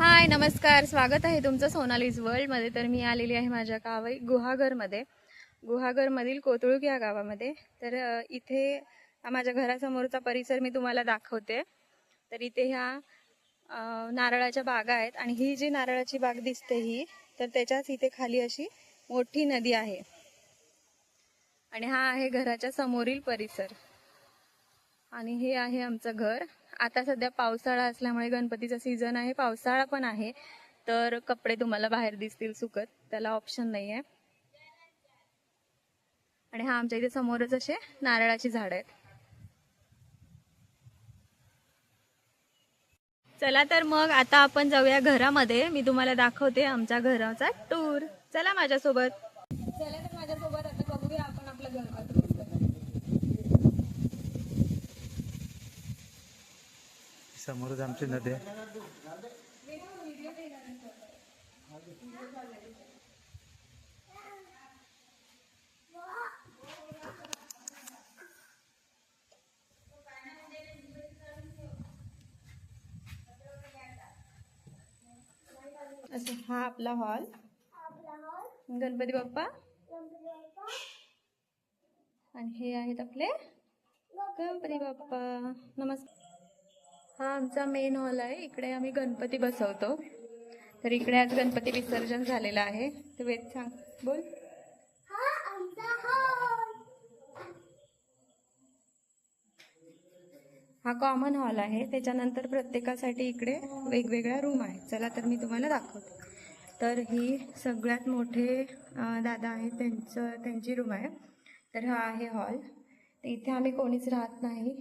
हाय नमस्कार. स्वागत आहे तुमचं सोनालीज वर्ल्डमध्ये तर मी आलेली आहे माझ्या गावाई गुहागरमध्ये. गुहागरमधील कोतुळुक या गावामध्ये. तर इथे हा माझ्या घरासमोरचा परिसर मी तुम्हाला दाखवते. तर इथे ह्या नारळाच्या बागा आहेत आणि ही जी नारळाची बाग दिसते ही तर त्याच्याच इथे खाली अशी मोठी नदी आहे. आणि हा आहे घराच्या समोरील परिसर. आणि हे आहे आमचं घर. आता सध्या पावसाळा असल्यामुळे गणपतीचा सीझन आहे पावसाळा पण आहे. तर कपडे तुम्हाला बाहेर दिसतील सुकत त्याला ऑप्शन नाही आहे आणि हा आमच्या इथे समोरच असे नारळाची झाड आहेत. चला तर मग आता आपण जाऊया घरामध्ये. मी तुम्हाला दाखवते आमच्या घराचा टूर चला माझ्यासोबत. चला तर माझ्यासोबत आता बघूया आपण आपलं घर कसं दिसतं. समोरच आमची नदी अच्छा असं हा आपला हॉल. गणपती बाप्पा. आणि हे आहेत आपले गणपती बाप्पा. नमस्कार. हा आमचा मेन हॉल आहे. इकडे आम्ही गणपती बसवतो. तर इकडे आज गणपती विसर्जन झालेलं आहे. तर वेद सांग. बोल. हा कॉमन हॉल आहे. त्याच्यानंतर प्रत्येकासाठी इकडे वेगवेगळ्या रूम आहेत. चला तर मी तुम्हाला दाखवते. तर ही सगळ्यात मोठे दादा आहेत. त्यांचं त्यांची रूम आहे. तर हा आहे हॉल इथे आम्ही कोणीच राहत नाही.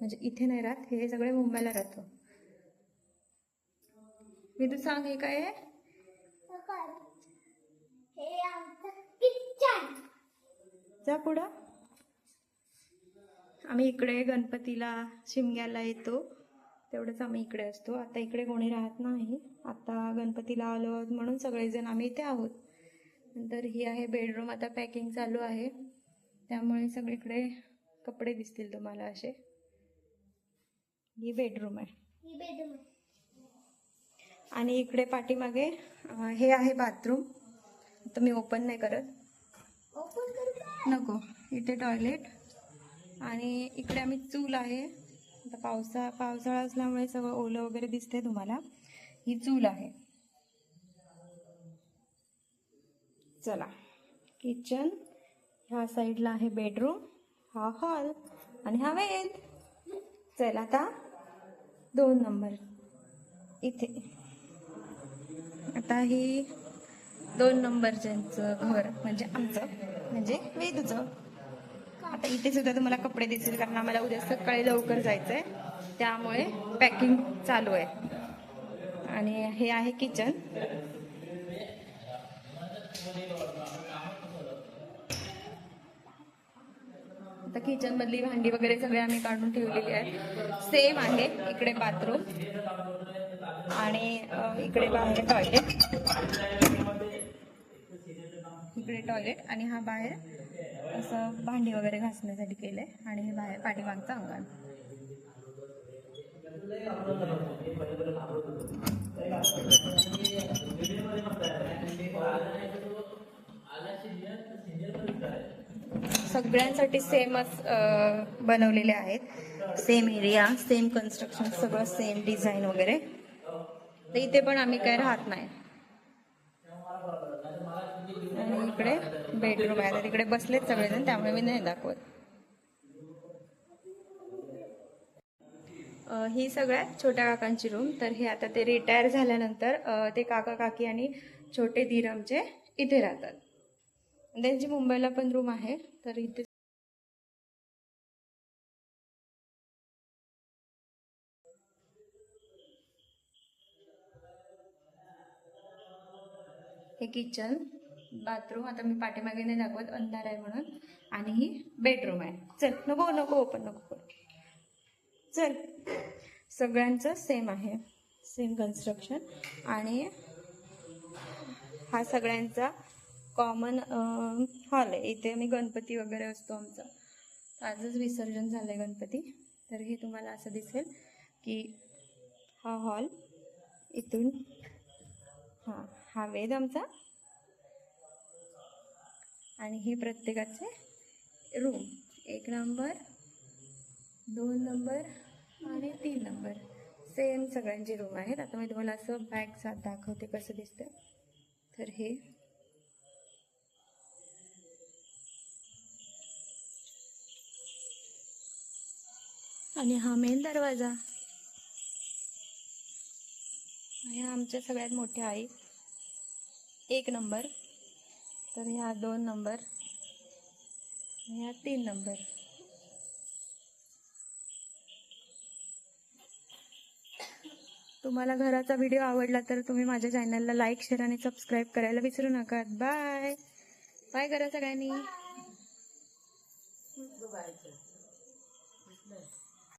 म्हणजे इथे नाही राहत हे सगळे मुंबईला राहतो. मी तू सांग हे काय हे जा पुढं. आम्ही इकडे गणपतीला शिमग्याला येतो. तेवढंच आम्ही इकडे असतो. आता इकडे कोणी राहत नाही. आता गणपतीला आलो आहोत म्हणून सगळेजण आम्ही इथे आहोत. नंतर ही आहे बेडरूम आता पॅकिंग चालू आहे. त्यामुळे सगळीकडे कपडे दिसतील तुम्हाला असे. ही बेडरूम आहे. ही बेडरूम आणि इकडे पाठीमागे हे आहे बाथरूम तर मी ओपन नाही करत. ओपन नको. इथे टॉयलेट आणि इकडे आम्ही चूल आहे. आता पावसा पावसाळा असल्यामुळे सगळं ओलं वगैरे दिसते तुम्हाला. ही चूल आहे. चला. किचन ह्या साईडला आहे बेडरूम हा हॉल आणि हा वेद चला आता. दोन नंबर. इथे. आता ही दोन नंबरच्यांचं घर म्हणजे आमचं म्हणजे वेदूचं. आता इथे सुद्धा तुम्हाला कपडे दिसतील कारण आम्हाला उद्या सकाळी लवकर जायचं आहे त्यामुळे पॅकिंग चालू आहे. आणि हे आहे किचन आता किचन मधली भांडी वगैरे सगळे आम्ही काढून ठेवलेली आहे सेम आहे इकडे बाथरूम आणि इकडे बाहेर टॉयलेट इकडे टॉयलेट आणि हा बाहेर असं भांडी वगैरे घासण्यासाठी केले आणि हे बाहेर पाठीमागचं अंगण. सगळ्यांसाठी सेमच बनवलेले आहेत. सेम एरिया सेम कन्स्ट्रक्शन सगळं सेम डिझाईन वगैरे. तर इथे पण आम्ही काय राहत नाही. आणि इकडे बेडरूम आहे. तिकडे बसलेत सगळेजण त्यामुळे मी नाही दाखवत. ही सगळ्यात छोट्या काकांची रूम तर हे आता ते रिटायर झाल्यानंतर ते काका काकी आणि छोटे धीर आमचे इथे राहतात. त्यांची मुंबईला पण रूम आहे तर इथे हे किचन बाथरूम आता मी पाठीमागे नाही दाखवत अंधार आहे म्हणून. आणि ही बेडरूम आहे. चल नको नको ओपन नको चल. सगळ्यांचं सेम आहे. सेम कन्स्ट्रक्शन आणि हा सगळ्यांचा कॉमन हॉल आहे. इथे आम्ही गणपती वगैरे असतो आमचा. आजच विसर्जन झालं आहे गणपती. तर हे तुम्हाला असं दिसेल की हा हॉल इथून हां हा वेद आमचा. आणि हे प्रत्येकाचे रूम एक नंबर दोन नंबर आणि तीन नंबर सेम सगळ्यांचे रूम आहेत. आता मी तुम्हाला असं बॅग साथ दाखवते कसं दिसतं तर हे. आणि हा मेन दरवाजा. ह्या आमच्या सगळ्यात मोठ्या आई. एक नंबर. तर ह्या दोन नंबर. ह्या तीन नंबर. तुम्हाला घराचा व्हिडिओ आवडला तर तुम्ही माझ्या चॅनलला लाईक शेअर आणि सबस्क्राईब करायला विसरू नका. बाय बाय करा सगळ्यांनी.